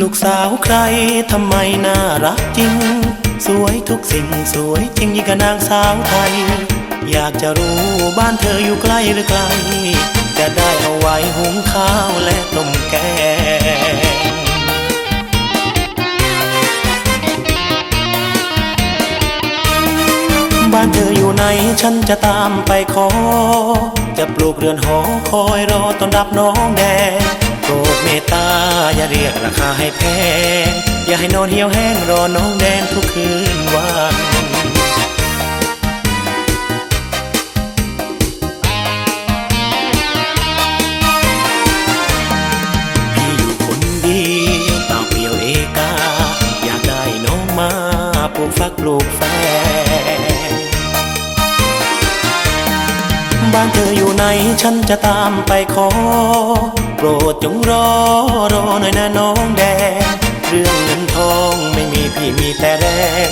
ลูกสาวใครทำไมน่ารักจริง สวยทุกสิ่งสวยจริงยิ่งกับนางสาวไทย อยากจะรู้บ้านเธออยู่ใกล้หรือไกล จะได้เอาไว้หุงข้าวและต้มแกง บ้านเธออยู่ไหนฉันจะตามไปขอ จะปลูกเรือนหอคอยรอต้อนรับน้องแดงโปรดเมตตาอย่าเรียกราคาให้แพง อย่าให้นอนเหี่ยวแห้งรอน้องแดงทุกคืนวันมีอยู่คนดีต่างเปลี่ยวเอกาอยากได้น้องมาปลูกฟักปลูกแฟ บ้านเธออยู่ไหนฉันจะตามไปขอ โปรดจงรอรอหน่อยนะน้องแดง เรื่องเงินทองไม่มีพี่มีแต่แรง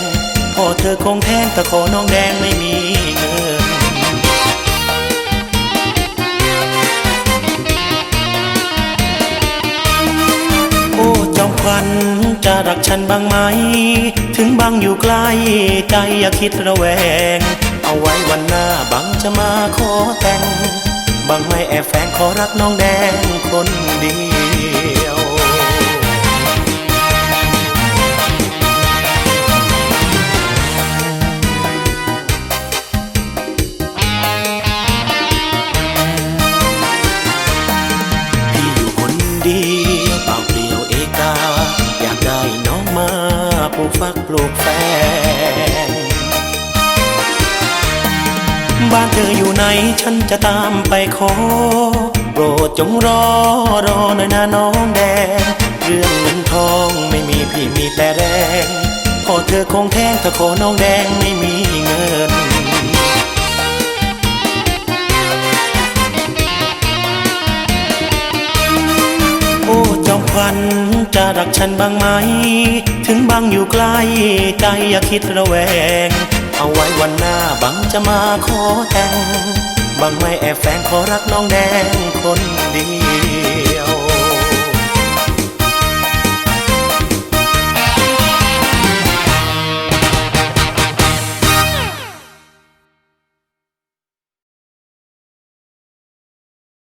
พ่อเธอคงแทงแต่ขอน้องแดงไม่มีเงินโอ้จอมควันจะรักฉันบ้างไหม ถึงบางอยู่ใกล้ใจอย่าคิดระแวง เอาไว้วันหน้าบังจะมาขอแต่งบังไม่แอบแฝงขอรักน้องแดงคนเดียวพี่อยู่คนเดียวเปล่าเปลี่ยวเอกา อยากได้น้องมาปลูกฟักปลูกแฟ บ้านเธออยู่ไหน ฉันจะตามไปขอ โปรดจงรอรอหน่อยนะน้องแดง เรื่องเงินทองไม่มีพี่มีแต่แรงพอเธอคงแท้งถ้าขอน้องแดงไม่มีเงินโอ้จอมควันจะรักฉันบ้างไหม ถึงบางอยู่ใกล้ใจอย่าคิดระแวง เอาไว้วันหน้าบังจะมาขอแต่ง บังไม่แอบแฝงขอรักน้องแดงคนดี